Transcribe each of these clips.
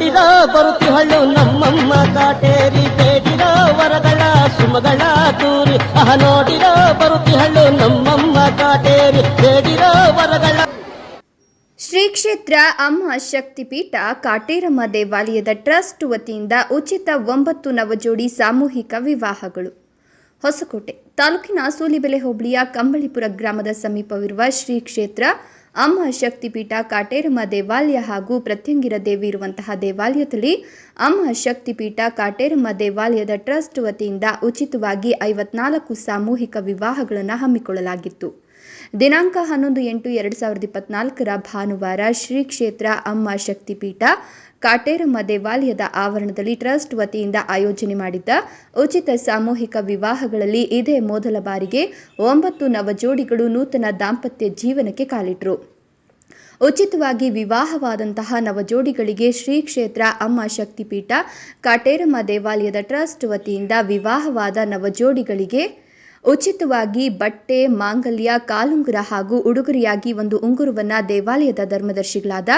ನೋಡಿರೋ ಬರುತ್ತಿಹಳ್ಳು ನಮ್ಮಮ್ಮ ಕಾಟೇರಿ ಬೇಡಿರೋ ವರಗಳ ಸುಮಗಳ ತೂರಿ ಅಹ ನೋಡಿರೋ ಬರುತ್ತಿಹಳ್ಳು ನಮ್ಮಮ್ಮ ಕಾಟೇರಿ ಬೇಡಿದ ವರಗಳ ಶ್ರೀ ಕ್ಷೇತ್ರ ಅಮ್ಮ ಶಕ್ತಿಪೀಠ ಕಾಟೇರಮ್ಮ ದೇವಾಲಯದ ಟ್ರಸ್ಟ್ ವತಿಯಿಂದ ಉಚಿತ ಒಂಬತ್ತು ನವಜೋಡಿ ಸಾಮೂಹಿಕ ವಿವಾಹಗಳು. ಹೊಸಕೋಟೆ ತಾಲೂಕಿನ ಸೂಲಿಬೆಲೆ ಹೋಬಳಿಯ ಕಂಬಳಿಪುರ ಗ್ರಾಮದ ಸಮೀಪವಿರುವ ಶ್ರೀ ಕ್ಷೇತ್ರ ಅಮ್ಮ ಶಕ್ತಿಪೀಠ ಕಾಟೇರಮ್ಮ ದೇವಾಲಯ ಹಾಗೂ ಪ್ರತ್ಯಂಗಿರ ದೇವಿ ಇರುವಂತಹ ದೇವಾಲಯದಲ್ಲಿ ಅಮ್ಮ ಶಕ್ತಿಪೀಠ ಕಾಟೇರಮ್ಮ ದೇವಾಲಯದ ಟ್ರಸ್ಟ್ ವತಿಯಿಂದ ಉಚಿತವಾಗಿ ಐವತ್ನಾಲ್ಕು ಸಾಮೂಹಿಕ ವಿವಾಹಗಳನ್ನು ಹಮ್ಮಿಕೊಳ್ಳಲಾಗಿತ್ತು. ದಿನಾಂಕ ಹನ್ನೊಂದು ಎಂಟು ಎರಡು ಸಾವಿರದ ಇಪ್ಪತ್ನಾಲ್ಕರ ಭಾನುವಾರ ಶ್ರೀ ಕ್ಷೇತ್ರ ಅಮ್ಮ ಶಕ್ತಿಪೀಠ ಕಾಟೇರಮ್ಮ ದೇವಾಲಯದ ಆವರಣದಲ್ಲಿ ಟ್ರಸ್ಟ್ ವತಿಯಿಂದ ಆಯೋಜನೆ ಮಾಡಿದ್ದ ಉಚಿತ ಸಾಮೂಹಿಕ ವಿವಾಹಗಳಲ್ಲಿ ಇದೇ ಮೊದಲ ಬಾರಿಗೆ ಒಂಬತ್ತು ನವಜೋಡಿಗಳು ನೂತನ ದಾಂಪತ್ಯ ಜೀವನಕ್ಕೆ ಕಾಲಿಟ್ರು. ಉಚಿತವಾಗಿ ವಿವಾಹವಾದಂತಹ ನವಜೋಡಿಗಳಿಗೆ ಶ್ರೀ ಕ್ಷೇತ್ರ ಅಮ್ಮ ಶಕ್ತಿಪೀಠ, ಕಾಟೇರಮ್ಮ ದೇವಾಲಯದ ಟ್ರಸ್ಟ್ ವತಿಯಿಂದ ವಿವಾಹವಾದ ನವಜೋಡಿಗಳಿಗೆ ಉಚಿತವಾಗಿ ಬಟ್ಟೆ, ಮಾಂಗಲ್ಯ, ಕಾಲುಂಗುರ ಹಾಗೂ ಉಡುಗೊರೆಯಾಗಿ ಒಂದು ಉಂಗುರವನ್ನ ದೇವಾಲಯದ ಧರ್ಮದರ್ಶಿಗಳಾದ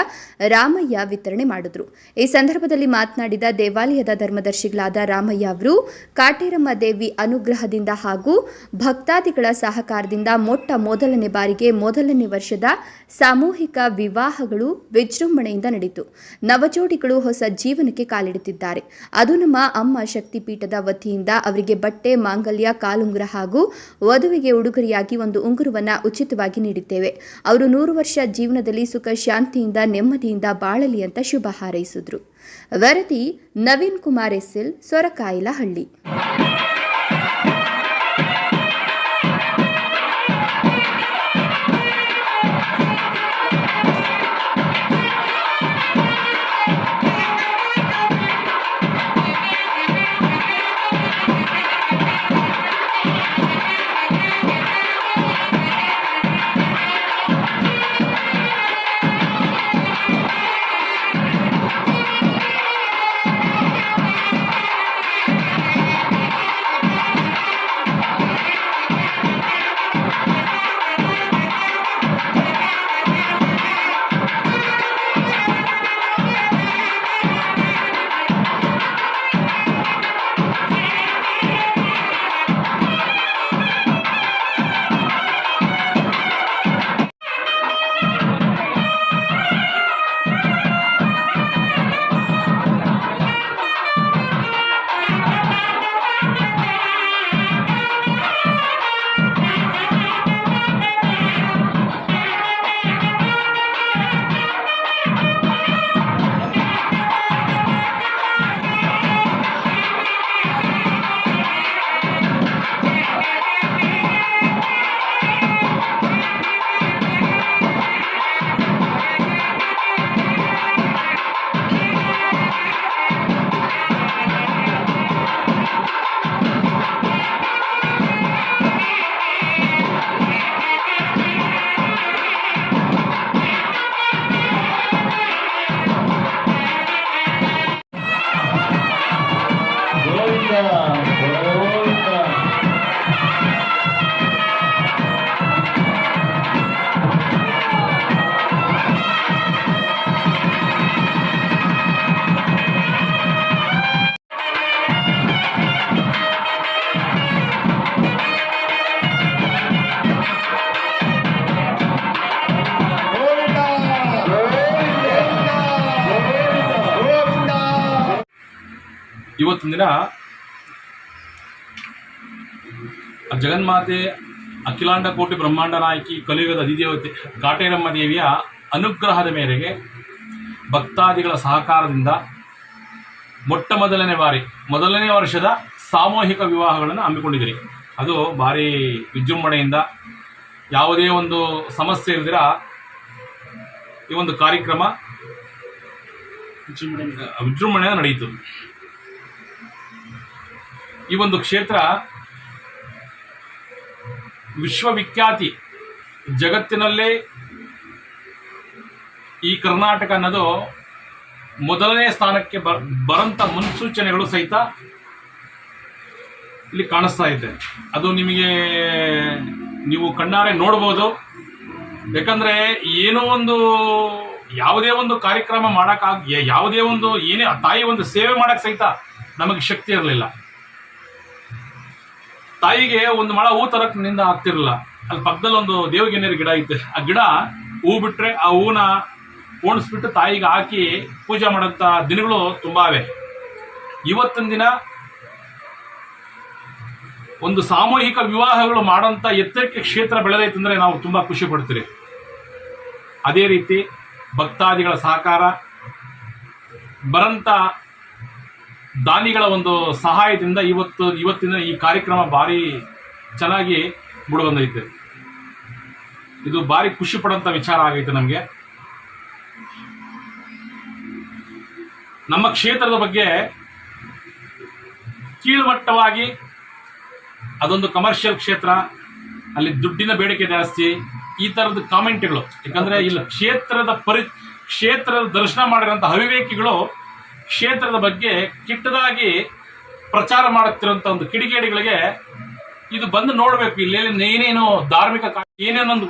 ರಾಮಯ್ಯ ವಿತರಣೆ ಮಾಡಿದ್ರು. ಈ ಸಂದರ್ಭದಲ್ಲಿ ಮಾತನಾಡಿದ ದೇವಾಲಯದ ಧರ್ಮದರ್ಶಿಗಳಾದ ರಾಮಯ್ಯ ಅವರು, ಕಾಟೇರಮ್ಮ ದೇವಿ ಅನುಗ್ರಹದಿಂದ ಹಾಗೂ ಭಕ್ತಾದಿಗಳ ಸಹಕಾರದಿಂದ ಮೊಟ್ಟ ಮೊದಲನೇ ಬಾರಿಗೆ ಮೊದಲನೇ ವರ್ಷದ ಸಾಮೂಹಿಕ ವಿವಾಹಗಳು ವಿಜೃಂಭಣೆಯಿಂದ ನಡೆಯಿತು. ನವಜೋಡಿಗಳು ಹೊಸ ಜೀವನಕ್ಕೆ ಕಾಲಿಡುತ್ತಿದ್ದಾರೆ. ಅದು ನಮ್ಮ ಅಮ್ಮ ಶಕ್ತಿಪೀಠದ ವತಿಯಿಂದ ಅವರಿಗೆ ಬಟ್ಟೆ, ಮಾಂಗಲ್ಯ, ಕಾಲುಂಗುರ ವಧುವಿಗೆ ಉಡುಗೊರೆಯಾಗಿ ಒಂದು ಉಂಗುರವನ್ನು ಉಚಿತವಾಗಿ ನೀಡಿದ್ದೇವೆ. ಅವರು ನೂರು ವರ್ಷ ಜೀವನದಲ್ಲಿ ಸುಖ, ಶಾಂತಿಯಿಂದ, ನೆಮ್ಮದಿಯಿಂದ ಬಾಳಲಿ ಅಂತ ಶುಭ ಹಾರೈಸಿದ್ರು. ವರದಿ ನವೀನ್ ಕುಮಾರ್ ಎಸ್ಸಿಲ್ ಸೊರಕಾಯಿಲಹಳ್ಳಿ. ಇವತ್ತಿನ ದಿನ ಜಗನ್ಮಾತೆ ಅಖಿಲಾಂಡ ಕೋಟಿ ಬ್ರಹ್ಮಾಂಡ ನಾಯಕಿ ಕಲಿಯುಗದ ಅಧಿದೇವತೆ ಕಾಟೇರಮ್ಮ ದೇವಿಯ ಅನುಗ್ರಹದ ಮೇರೆಗೆ ಭಕ್ತಾದಿಗಳ ಸಹಕಾರದಿಂದ ಮೊಟ್ಟ ಮೊದಲನೇ ಬಾರಿ ಮೊದಲನೇ ವರ್ಷದ ಸಾಮೂಹಿಕ ವಿವಾಹಗಳನ್ನು ಹಮ್ಮಿಕೊಂಡಿದ್ದೀರಿ. ಅದು ಭಾರಿ ವಿಜೃಂಭಣೆಯಿಂದ ಯಾವುದೇ ಒಂದು ಸಮಸ್ಯೆ ಇಲ್ದಿರ ಈ ಒಂದು ಕಾರ್ಯಕ್ರಮ ವಿಜೃಂಭಣೆಯಿಂದ ನಡೆಯಿತು. ಈ ಒಂದು ಕ್ಷೇತ್ರ ವಿಶ್ವವಿಖ್ಯಾತಿ ಜಗತ್ತಿನಲ್ಲೇ ಈ ಕರ್ನಾಟಕ ಅನ್ನೋದು ಮೊದಲನೇ ಸ್ಥಾನಕ್ಕೆ ಬ, ಬರಂತ ಮುನ್ಸೂಚನೆಗಳು ಸಹಿತ ಇಲ್ಲಿ ಕಾಣಿಸ್ತಾ ಇದೆ. ಅದು ನಿಮಗೆ ನೀವು ಕಣ್ಣಾರೆ ನೋಡ್ಬೋದು. ಯಾಕಂದ್ರೆ ಏನೋ ಒಂದು ಯಾವುದೇ ಒಂದು ಕಾರ್ಯಕ್ರಮ ಮಾಡೋಕ್ಕಾಗ ಯಾವುದೇ ಒಂದು ಏನೇ ತಾಯಿ ಒಂದು ಸೇವೆ ಮಾಡಕ್ ಸಹಿತ ನಮಗೆ ಶಕ್ತಿ ಇರಲಿಲ್ಲ. ತಾಯಿಗೆ ಒಂದು ಮಳ ಹೂ ತರಕ್ನಿಂದ ಆಗ್ತಿರಲಿಲ್ಲ. ಅಲ್ಲಿ ಪಕ್ಕದಲ್ಲಿ ಒಂದು ಗಿಡ ಐತೆ ಆ ಗಿಡ ಹೂ ಬಿಟ್ರೆ ಆ ಹೂನ ಓಣಿಸ್ಬಿಟ್ಟು ತಾಯಿಗೆ ಹಾಕಿ ಪೂಜೆ ಮಾಡೋಂಥ ದಿನಗಳು ತುಂಬಾ ಇವತ್ತಿನ ದಿನ ಒಂದು ಸಾಮೂಹಿಕ ವಿವಾಹಗಳು ಮಾಡೋಂಥ ಎತ್ತರಕ್ಕೆ ಕ್ಷೇತ್ರ ಬೆಳೆದೈತಂದ್ರೆ ನಾವು ತುಂಬಾ ಖುಷಿ ಪಡ್ತೀರಿ ಅದೇ ರೀತಿ ಭಕ್ತಾದಿಗಳ ಸಹಕಾರ, ಬರಂತ ದಾನಿಗಳ ಒಂದು ಸಹಾಯದಿಂದ ಇವತ್ತು, ಇವತ್ತಿನ ಈ ಕಾರ್ಯಕ್ರಮ ಭಾರಿ ಚೆನ್ನಾಗಿ ಮೂಡಿಬಂದೈತೆ. ಇದು ಭಾರಿ ಖುಷಿ ಪಡೋಂಥ ವಿಚಾರ ಆಗೈತೆ ನಮಗೆ. ನಮ್ಮ ಕ್ಷೇತ್ರದ ಬಗ್ಗೆ ಕೀಳುಮಟ್ಟವಾಗಿ ಅದೊಂದು ಕಮರ್ಷಿಯಲ್ ಕ್ಷೇತ್ರ, ಅಲ್ಲಿ ದುಡ್ಡಿನ ಬೇಡಿಕೆ ಜಾಸ್ತಿ, ಈ ಥರದ ಕಾಮೆಂಟ್ಗಳು ಯಾಕಂದ್ರೆ ಇಲ್ಲಿ, ಕ್ಷೇತ್ರದ ಪರಿ, ಕ್ಷೇತ್ರದ ದರ್ಶನ ಮಾಡಿರೋಂಥ ಅವಿವೇಕಿಗಳು ಕ್ಷೇತ್ರದ ಬಗ್ಗೆ ಕೆಟ್ಟದಾಗಿ ಪ್ರಚಾರ ಮಾಡುತ್ತಿರುವಂಥ ಒಂದು ಕಿಡಿಗೇಡಿಗಳಿಗೆ ಇದು ಬಂದು ನೋಡಬೇಕು. ಇಲ್ಲಿ ಏನೇನು ಧಾರ್ಮಿಕ ಏನೇನೊಂದು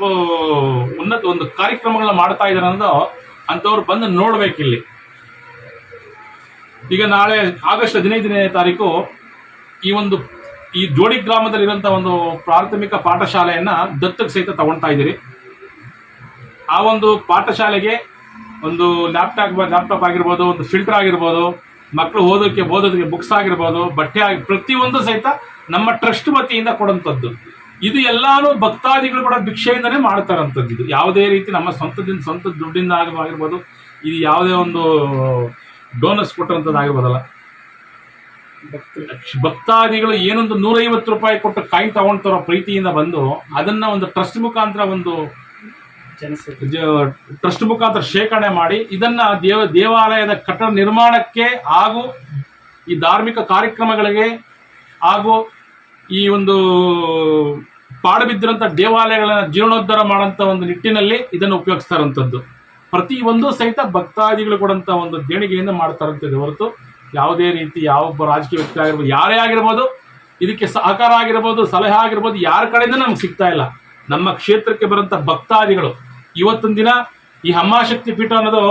ಉನ್ನತ ಒಂದು ಕಾರ್ಯಕ್ರಮಗಳನ್ನ ಮಾಡ್ತಾ ಇದ್ದಾರೆ ಅನ್ನೋದು ಅಂಥವ್ರು ಬಂದು ನೋಡ್ಬೇಕಿಲ್ಲಿ ಈಗ ನಾಳೆ ಆಗಸ್ಟ್ ಹದಿನೈದನೇ ತಾರೀಕು ಈ ಒಂದು, ಈ ಜೋಡಿ ಗ್ರಾಮದಲ್ಲಿರುವಂಥ ಒಂದು ಪ್ರಾಥಮಿಕ ಪಾಠಶಾಲೆಯನ್ನ ದತ್ತಕ್ಕೆ ಸಹಿತ ತಗೊಳ್ತಾ ಇದ್ದೀರಿ. ಆ ಒಂದು ಪಾಠಶಾಲೆಗೆ ಒಂದು ಲ್ಯಾಪ್ಟಾಪ್ ಲ್ಯಾಪ್ಟಾಪ್ ಆಗಿರ್ಬೋದು, ಒಂದು ಫಿಲ್ಟರ್ ಆಗಿರ್ಬೋದು ಮಕ್ಕಳು ಓದೋಕ್ಕೆ ಓದೋದಕ್ಕೆ ಬುಕ್ಸ್ ಆಗಿರ್ಬೋದು, ಬಟ್ಟೆ ಆಗಿ ಪ್ರತಿಯೊಂದು ಸಹಿತ ನಮ್ಮ ಟ್ರಸ್ಟ್ ವತಿಯಿಂದ ಕೊಡುವಂಥದ್ದು ಇದು ಎಲ್ಲಾನು ಭಕ್ತಾದಿಗಳು ಕೂಡ ಭಿಕ್ಷೆಯಿಂದನೇ ಮಾಡ್ತಾರಂಥದ್ದು ಇದು. ಯಾವುದೇ ರೀತಿ ನಮ್ಮ ಸ್ವಂತದಿಂದ, ಸ್ವಂತ ದುಡ್ಡಿಂದ ಆಗ- ಆಗಿರ್ಬೋದು, ಇದು ಯಾವುದೇ ಒಂದು ಡೋನಸ್ ಕೊಟ್ಟಂಥದ್ದು ಆಗಿರ್ಬೋದಲ್ಲ. ಭಕ್ತಾದಿಗಳು ಏನೊಂದು ನೂರೈವತ್ತು ರೂಪಾಯಿ ಕೊಟ್ಟು ಕಾಯಿ ತಗೊಳ್ತಾರೋ ಪ್ರೀತಿಯಿಂದ ಬಂದು, ಅದನ್ನ ಒಂದು ಟ್ರಸ್ಟ್ ಮುಖಾಂತರ ಒಂದು ಟ್ರಸ್ಟ್ ಮುಖಾಂತರ ಶೇಖರಣೆ ಮಾಡಿ ಇದನ್ನ ದೇವ, ದೇವಾಲಯದ ಕಟ್ಟಡ ನಿರ್ಮಾಣಕ್ಕೆ ಹಾಗೂ ಈ ಧಾರ್ಮಿಕ ಕಾರ್ಯಕ್ರಮಗಳಿಗೆ ಹಾಗೂ ಈ ಒಂದು ಪಾಡುಬಿದ್ದಿರುವಂತಹ ದೇವಾಲಯಗಳನ್ನ ಜೀರ್ಣೋದ್ಧಾರ ಮಾಡುವಂತ ಒಂದು ನಿಟ್ಟಿನಲ್ಲಿ ಇದನ್ನು ಉಪಯೋಗಿಸ್ತಾರಂಥದ್ದು ಪ್ರತಿ ಒಂದು ಸಹಿತ ಭಕ್ತಾದಿಗಳು ಕೊಡಂತ ಒಂದು ದೇಣಿಗೆಯಿಂದ ಮಾಡ್ತಾರಂಥದ್ದು ಹೊರತು ಯಾವುದೇ ರೀತಿ ಯಾವೊಬ್ಬ ರಾಜಕೀಯ ವ್ಯಕ್ತಿ ಆಗಿರ್ಬೋದು, ಯಾರೇ ಆಗಿರ್ಬೋದು, ಇದಕ್ಕೆ ಸಹಕಾರ ಆಗಿರ್ಬೋದು, ಸಲಹೆ ಆಗಿರ್ಬೋದು, ಯಾರ ಕಡೆಯಿಂದ ನಮ್ಗೆ ಸಿಗ್ತಾ ಇಲ್ಲ. ನಮ್ಮ ಕ್ಷೇತ್ರಕ್ಕೆ ಬರೋಂಥ ಭಕ್ತಾದಿಗಳು ಇವತ್ತಿನ ದಿನ ಈ ಹಮ್ಮಾಶಕ್ತಿ ಪೀಠ ಅನ್ನೋದು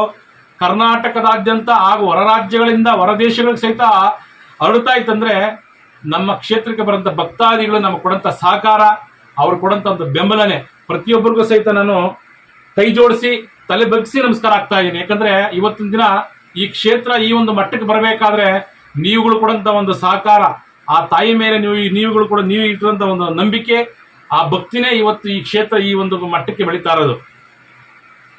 ಕರ್ನಾಟಕದಾದ್ಯಂತ ಹಾಗೂ ಹೊರ ರಾಜ್ಯಗಳಿಂದ ಹೊರ ದೇಶಗಳಿಗೆ ಸಹಿತ ಹರಡ್ತಾ ಇತ್ತಂದ್ರೆ ನಮ್ಮ ಕ್ಷೇತ್ರಕ್ಕೆ ಬರೋಂಥ ಭಕ್ತಾದಿಗಳು ನಮಗೆ ಕೊಡಂತ ಸಹಕಾರ, ಅವ್ರು ಕೊಡಂತ ಒಂದು ಬೆಂಬಲನೆ ಪ್ರತಿಯೊಬ್ಬರಿಗೂ ಸಹಿತ ನಾನು ಕೈ ಜೋಡಿಸಿ, ತಲೆ ಬಗ್ಗಿಸಿ ನಮಸ್ಕಾರ ಆಗ್ತಾ ಇದ್ದೀನಿ. ಯಾಕಂದ್ರೆ ಇವತ್ತಿನ ದಿನ ಈ ಕ್ಷೇತ್ರ ಈ ಒಂದು ಮಟ್ಟಕ್ಕೆ ಬರಬೇಕಾದ್ರೆ ನೀವುಗಳು ಕೊಡಂತ ಒಂದು ಸಹಕಾರ, ಆ ತಾಯಿ ಮೇಲೆ ನೀವು ನೀವುಗಳು ಕೂಡ ನೀವು ಇಟ್ಟಿರುವಂತ ಒಂದು ನಂಬಿಕೆ, ಆ ಭಕ್ತಿನೇ ಇವತ್ತು ಈ ಕ್ಷೇತ್ರ ಈ ಒಂದು ಮಟ್ಟಕ್ಕೆ ಬೆಳೀತಾ ಇರೋದು.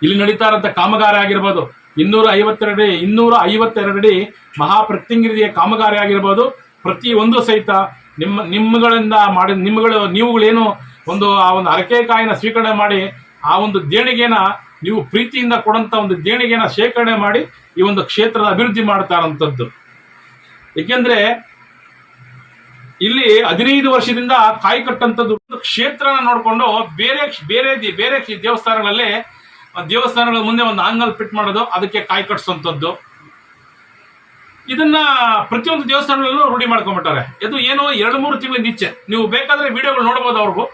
ಇಲ್ಲಿ ನಡೀತಾ ಇರೋಂಥ ಕಾಮಗಾರಿ ಆಗಿರ್ಬೋದು. ಇನ್ನೂರ ಐವತ್ತೆರಡು ಇನ್ನೂರ ಐವತ್ತೆರಡು ಮಹಾಪ್ರತಿಂಗಿರಿಯ ಕಾಮಗಾರಿ ಆಗಿರ್ಬೋದು. ಒಂದು ಸಹಿತ ನಿಮ್ಮ ನಿಮ್ಮಗಳಿಂದ ಮಾಡಿ ನಿಮ್ಮಗಳು ನೀವುಗಳೇನು ಒಂದು ಆ ಒಂದು ಅರಕೆಕಾಯಿನ ಸ್ವೀಕರಣೆ ಮಾಡಿ, ಆ ಒಂದು ದೇಣಿಗೆನ ನೀವು ಪ್ರೀತಿಯಿಂದ ಕೊಡಂತ ಒಂದು ದೇಣಿಗೆನ ಶೇಖರಣೆ ಮಾಡಿ ಈ ಒಂದು ಕ್ಷೇತ್ರದ ಅಭಿವೃದ್ಧಿ ಮಾಡ್ತಾ ಇರೋಂಥದ್ದು ಏಕೆಂದ್ರೆ ಇಲ್ಲಿ ಹದಿನೈದು ವರ್ಷದಿಂದ ಕಾಯಿ ಕಟ್ಟಂತದ್ದು ಒಂದು ಕ್ಷೇತ್ರನ ನೋಡಿಕೊಂಡು ಬೇರೆ ಬೇರೆ ಬೇರೆ ದೇವಸ್ಥಾನಗಳಲ್ಲಿ ದೇವಸ್ಥಾನಗಳ ಮುಂದೆ ಒಂದು ಆಂಗಲ್ ಫಿಟ್ ಮಾಡೋದು, ಅದಕ್ಕೆ ಕಾಯಿ ಕಟ್ಸೋಂಥದ್ದು ಇದನ್ನ ಪ್ರತಿಯೊಂದು ದೇವಸ್ಥಾನಗಳಲ್ಲೂ ರೂಢಿ ಮಾಡ್ಕೊಂಡ್ಬಿಟ್ಟಾರೆ. ಇದು ಏನೋ ಎರಡು ಮೂರು ತಿಂಗಳಿಂದ ಈಚೆ. ನೀವು ಬೇಕಾದ್ರೆ ವಿಡಿಯೋಗಳು ನೋಡಬಹುದು ಅವ್ರಿಗೂ.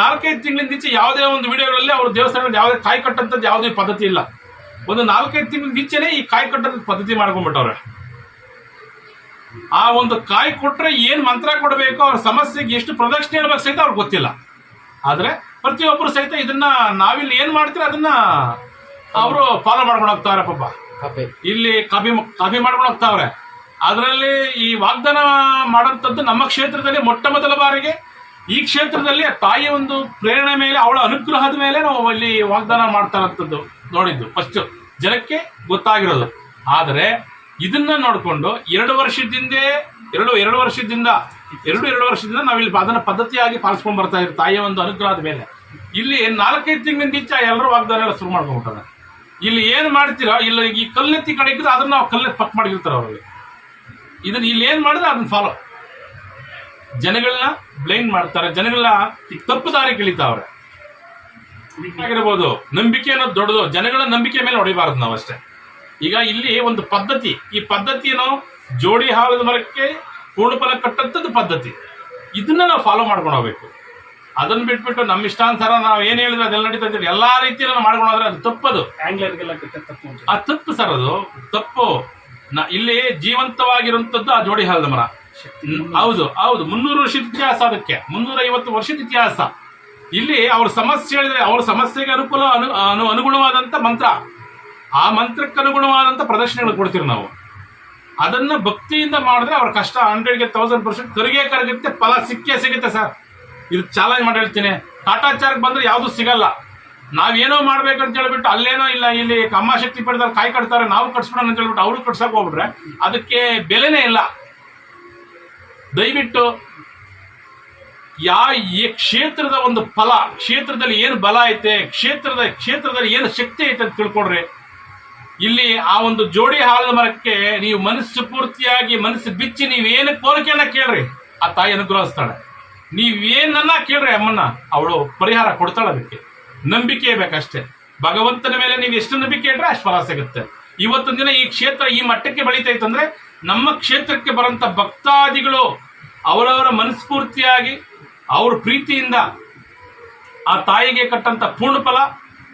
ನಾಲ್ಕೈದು ತಿಂಗಳಿಂದ ಈಚೆ ಯಾವುದೇ ಒಂದು ವಿಡಿಯೋಗಳಲ್ಲಿ ಅವ್ರ ದೇವಸ್ಥಾನದಲ್ಲಿ ಯಾವುದೇ ಕಾಯಿ ಕಟ್ಟಂಥದ್ದು ಯಾವುದೇ ಪದ್ಧತಿ ಇಲ್ಲ. ಒಂದು ನಾಲ್ಕೈದು ತಿಂಗಳಿಂದ ಈಚೆನೆ ಈ ಕಾಯಿ ಕಟ್ಟದ ಪದ್ಧತಿ ಮಾಡ್ಕೊಂಡ್ಬಿಟ್ಟವ್ರೆ. ಆ ಒಂದು ಕಾಯಿ ಕೊಟ್ರೆ ಏನ್ ಮಂತ್ರ ಕೊಡಬೇಕು, ಅವ್ರ ಸಮಸ್ಯೆಗೆ ಎಷ್ಟು ಪ್ರದಕ್ಷಿಣೆ ಇರಬೇಕು ಸಹಿತ ಅವ್ರಿಗೆ ಗೊತ್ತಿಲ್ಲ. ಆದ್ರೆ ಪ್ರತಿಯೊಬ್ಬರು ಸಹಿತ ಇದನ್ನ ನಾವಿಲ್ಲಿ ಏನ್ ಮಾಡ್ತೀರ ಅದನ್ನ ಅವರು ಫಾಲೋ ಮಾಡ್ಕೊಂಡು ಹೋಗ್ತಾವ್ರೆ ಪಾಪ. ಇಲ್ಲಿ ಕಾಫಿ ಕಾಫಿ ಮಾಡ್ಕೊಂಡು ಹೋಗ್ತಾವ್ರೆ. ಅದರಲ್ಲಿ ಈ ವಾಗ್ದಾನ ಮಾಡುವಂಥದ್ದು ನಮ್ಮ ಕ್ಷೇತ್ರದಲ್ಲಿ ಮೊಟ್ಟ ಮೊದಲ ಬಾರಿಗೆ. ಈ ಕ್ಷೇತ್ರದಲ್ಲಿ ತಾಯಿ ಒಂದು ಪ್ರೇರಣೆ ಮೇಲೆ ಅವಳ ಅನುಗ್ರಹದ ಮೇಲೆ ನಾವು ಅಲ್ಲಿ ವಾಗ್ದಾನ ಮಾಡ್ತಾ ಇರೋಂಥದ್ದು ನೋಡಿದ್ದು. ಫಸ್ಟ್ ಜನಕ್ಕೆ ಗೊತ್ತಾಗಿರೋದು. ಆದರೆ ಇದನ್ನ ನೋಡಿಕೊಂಡು ಎರಡು ವರ್ಷದಿಂದೇ ಎರಡು ಎರಡು ವರ್ಷದಿಂದ ಎರಡು ಎರಡು ವರ್ಷದಿಂದ ನಾವಿಲ್ಲಿ ಅದನ್ನು ಪದ್ಧತಿಯಾಗಿ ಪಾಲಿಸ್ಕೊಂಡು ಬರ್ತಾ ಇದ್ದೀವಿ. ತಾಯಿಯ ಒಂದು ಅನುಗ್ರಹದ ಮೇಲೆ. ಇಲ್ಲಿ ನಾಲ್ಕೈದು ತಿಂಗಳಿಂದ ಈಚೆ ಎಲ್ಲರೂ ವಾಗ್ದಾನ ಶುರು ಮಾಡ್ಕೊಂಡ್ಬಿಟ್ಟಾರೆ. ಇಲ್ಲಿ ಏನು ಮಾಡ್ತೀರೋ? ಇಲ್ಲ, ಈ ಕಲ್ಲೆತ್ತಿ ಕಡೆ ಇದ್ರೆ ಅದನ್ನ ನಾವು ಕಲ್ಲೆ ಪಕ್ ಮಾಡಿರ್ತಾರೆ ಅವ್ರಿಗೆ ಇದನ್ನ ಇಲ್ಲಿ ಏನು ಮಾಡಿದ್ರೆ ಅದನ್ನ ಫಾಲೋ ಜನಗಳನ್ನ ಬ್ಲೇಮ್ ಮಾಡ್ತಾರೆ. ಜನಗಳನ್ನ ತಪ್ಪು ದಾರಿ ಕಳೀತಾವ್ರೆ ಆಗಿರ್ಬೋದು, ನಂಬಿಕೆ ಅನ್ನೋದು ದೊಡ್ಡದು. ಜನಗಳ ನಂಬಿಕೆ ಮೇಲೆ ಹೊಡಿಬಾರದು ನಾವು ಅಷ್ಟೇ. ಈಗ ಇಲ್ಲಿ ಒಂದು ಪದ್ಧತಿ. ಈ ಪದ್ಧತಿಯನ್ನು ಜೋಡಿ ಹಾಲದ ಮರಕ್ಕೆ ಪೂರ್ಣಫಲ ಕಟ್ಟಂಥದ್ದು ಪದ್ಧತಿ. ಇದನ್ನ ನಾವು ಫಾಲೋ ಮಾಡ್ಕೊಂಡು ಹೋಗ್ಬೇಕು. ಅದನ್ನ ಬಿಟ್ಬಿಟ್ಟು ನಮ್ಮ ಇಷ್ಟಾನುಸಾರ ನಾವು ಏನ್ ಹೇಳಿದ್ರೆ ಅದೆಲ್ಲ ನಡೀತಾ ಇದ್ದೀವಿ ಎಲ್ಲಾ ರೀತಿಯಲ್ಲಿ ಮಾಡ್ಕೊಂಡ್ರೆ ಅದು ತಪ್ಪದು. ಆಂಗ್ಲರ್ಗೆಲ್ಲ ತಪ್ಪು ಆ ತಪ್ಪು ಸರ್ ಅದು. ತಪ್ಪು. ಇಲ್ಲಿ ಜೀವಂತವಾಗಿರುವಂತದ್ದು ಆ ಜೋಡಿ ಹಾಲದ ಮರ. ಹೌದು ಹೌದು. ಮುನ್ನೂರು ವರ್ಷದ ಇತಿಹಾಸ ಅದಕ್ಕೆ. ಮುನ್ನೂರ ಐವತ್ತು ವರ್ಷದ ಇತಿಹಾಸ. ಇಲ್ಲಿ ಅವ್ರ ಸಮಸ್ಯೆ ಹೇಳಿದ್ರೆ ಅವ್ರ ಸಮಸ್ಯೆಗೆ ಅನುಕೂಲ ಅನು ಅನು- ಅನುಗುಣವಾದಂತ ಮಂತ್ರ. ಆ ಮಂತ್ರಕ್ಕೆ ಅನುಗುಣವಾದಂತ ಪ್ರದರ್ಶನಗಳು ಕೊಡ್ತೀವಿ ನಾವು. ಅದನ್ನ ಭಕ್ತಿಯಿಂದ ಮಾಡಿದ್ರೆ ಅವ್ರ ಕಷ್ಟ ಹಂಡ್ರೆಡ್ಗೆ ತೌಸಂಡ್ ಪರ್ಸೆಂಟ್ ಕರಿಗೆ ಕರಗುತ್ತೆ. ಫಲ ಸಿಕ್ಕೇ ಸಿಗುತ್ತೆ ಸರ್. ಇದು ಚಾಲೆಂಜ್ ಮಾಡಿ ಹೇಳ್ತೀನಿ. ಕಾಟಾಚಾರಕ್ಕೆ ಬಂದ್ರೆ ಯಾವುದು ಸಿಗಲ್ಲ. ನಾವೇನೋ ಮಾಡ್ಬೇಕಂತ ಹೇಳ್ಬಿಟ್ಟು ಅಲ್ಲೇನೋ ಇಲ್ಲ, ಇಲ್ಲಿ ಕಮ್ಮ ಶಕ್ತಿ ಪಡೆದವ್ರು ಕಾಯಿ ಕಟ್ತಾರೆ, ನಾವು ಕಟ್ಸ್ಬಿಡೋಣ ಅಂತ ಹೇಳ್ಬಿಟ್ಟು ಅವರು ಕಟ್ಸಕ್ ಹೋಗ್ಬಿಟ್ರೆ ಅದಕ್ಕೆ ಬೆಲೆನೇ ಇಲ್ಲ. ದಯವಿಟ್ಟು ಯಾ, ಈ ಕ್ಷೇತ್ರದ ಒಂದು ಫಲ, ಕ್ಷೇತ್ರದಲ್ಲಿ ಏನು ಬಲ ಐತೆ, ಕ್ಷೇತ್ರದ, ಕ್ಷೇತ್ರದಲ್ಲಿ ಏನು ಶಕ್ತಿ ಐತೆ ಅಂತ ತಿಳ್ಕೊಡ್ರಿ ಇಲ್ಲಿ ಆ ಒಂದು ಜೋಡಿ ಹಾಲದ ಮರಕ್ಕೆ ನೀವು ಮನಸ್ಸು ಪೂರ್ತಿಯಾಗಿ ಮನಸ್ಸು ಬಿಚ್ಚಿ ನೀವೇನು ಕೋರಿಕೆಯನ್ನ ಕೇಳ್ರಿ. ಆ ತಾಯಿ ಅನುಗ್ರಹಿಸ್ತಾಳೆ. ನೀವೇನನ್ನ ಕೇಳ್ರಿ ಅಮ್ಮನ್ನ? ಅವಳು ಪರಿಹಾರ ಕೊಡ್ತಾಳೆ ಅದಕ್ಕೆ. ನಂಬಿಕೆ ಬೇಕಷ್ಟೇ. ಭಗವಂತನ ಮೇಲೆ ನೀವು ಎಷ್ಟು ನಂಬಿಕೆ ಇಟ್ರೆ ಅಷ್ಟು ಫಲ ಸಿಗುತ್ತೆ. ಇವತ್ತೊಂದು ದಿನ ಈ ಕ್ಷೇತ್ರ ಈ ಮಟ್ಟಕ್ಕೆ ಬೆಳೀತೈತಂದ್ರೆ ನಮ್ಮ ಕ್ಷೇತ್ರಕ್ಕೆ ಬರಂತ ಭಕ್ತಾದಿಗಳು ಅವರವರ ಮನಸ್ಫೂರ್ತಿಯಾಗಿ, ಅವ್ರ ಪ್ರೀತಿಯಿಂದ ಆ ತಾಯಿಗೆ ಕಟ್ಟಂತ ಪೂರ್ಣ ಫಲ,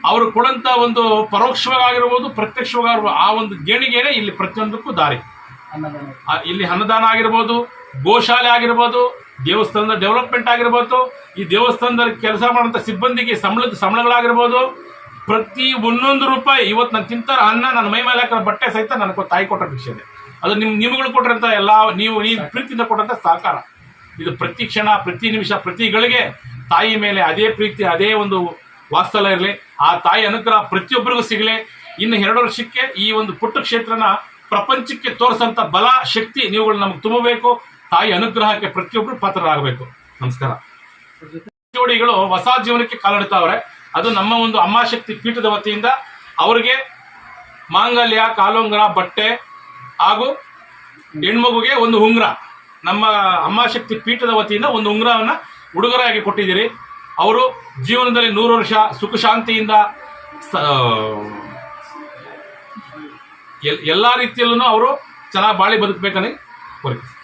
ಅವರು ಕೊಡಂತ ಒಂದು ಪರೋಕ್ಷವಾಗಿರ್ಬೋದು, ಪ್ರತ್ಯಕ್ಷವಾಗಿರ್ಬೋದು, ಆ ಒಂದು ಗೇಣಿಗೆನೆ ಇಲ್ಲಿ ಪ್ರತಿಯೊಂದಕ್ಕೂ ದಾರಿ. ಇಲ್ಲಿ ಅನ್ನದಾನ ಆಗಿರ್ಬೋದು, ಗೋಶಾಲೆ ಆಗಿರ್ಬೋದು ದೇವಸ್ಥಾನದ ಡೆವಲಪ್ಮೆಂಟ್ ಆಗಿರ್ಬೋದು, ಈ ದೇವಸ್ಥಾನದಲ್ಲಿ ಕೆಲಸ ಮಾಡುವಂಥ ಸಿಬ್ಬಂದಿಗೆ ಸಂಬಳದ ಸಂಬಳಗಳಾಗಿರ್ಬೋದು, ಪ್ರತಿ ಒಂದೊಂದು ರೂಪಾಯಿ ಇವತ್ತು ನಾನು ತಿಂತಾರ ಅನ್ನ ನನ್ನ ಮೈ ಮೇಲೆ ಹಾಕಿರೋ ಬಟ್ಟೆ ಸಹಿತ ನನಗೆ ತಾಯಿ ಕೊಟ್ಟ ಭಿಕ್ಷೆ ಅದು ನಿಮ್, ನಿಮ್ಗಳು ಕೊಟ್ಟಿರೋಂಥ ಎಲ್ಲ, ನೀವು ನೀವು ಪ್ರೀತಿಯಿಂದ ಕೊಟ್ಟಂಥ ಸಹಕಾರ. ಇದು ಪ್ರತಿ ಕ್ಷಣ, ಪ್ರತಿ ನಿಮಿಷ, ಪ್ರತಿ ಗಳಿಗೆ ತಾಯಿ ಮೇಲೆ ಅದೇ ಪ್ರೀತಿ, ಅದೇ ಒಂದು ವಾಸ್ತಲ ಇರಲಿ. ಆ ತಾಯಿ ಅನುಗ್ರಹ ಪ್ರತಿಯೊಬ್ಬರಿಗೂ ಸಿಗಲಿ. ಇನ್ನು ಎರಡು ವರ್ಷಕ್ಕೆ ಈ ಒಂದು ಪುಟ್ಟ ಕ್ಷೇತ್ರನ ಪ್ರಪಂಚಕ್ಕೆ ತೋರಿಸಂತ ಬಲ, ಶಕ್ತಿ ನೀವುಗಳು ನಮಗೆ ತುಂಬಬೇಕು. ತಾಯಿ ಅನುಗ್ರಹಕ್ಕೆ ಪ್ರತಿಯೊಬ್ಬರು ಪಾತ್ರರಾಗಬೇಕು. ನಮಸ್ಕಾರ. ಜೋಡಿಗಳು ಹೊಸ ಜೀವನಕ್ಕೆ ಕಾಲಿಡ್ತಾವ್ರೆ ಅದು ನಮ್ಮ ಒಂದು ಅಮ್ಮಾಶಕ್ತಿ ಪೀಠದ ವತಿಯಿಂದ ಅವರಿಗೆ ಮಾಂಗಲ್ಯ, ಕಾಲುಂಗರ, ಬಟ್ಟೆ ಹಾಗೂ ಹೆಣ್ಮಗುಗೆ ಒಂದು ಉಂಗುರ. ನಮ್ಮ ಅಮ್ಮಾಶಕ್ತಿ ಪೀಠದ ವತಿಯಿಂದ ಒಂದು ಉಂಗುರವನ್ನು ಉಡುಗೊರೆಯಾಗಿ ಕೊಟ್ಟಿದ್ದೀರಿ. ಅವರು ಜೀವನದಲ್ಲಿ ನೂರು ವರ್ಷ ಸುಖ ಶಾಂತಿಯಿಂದ ಎಲ್ಲ ಎಲ್- ಎಲ್ಲಾ ರೀತಿಯಲ್ಲೂ ಅವರು ಚೆನ್ನಾಗಿ ಬಾಳಿ ಬದುಕಬೇಕನ್ನ ಕೋರಿಕೆ.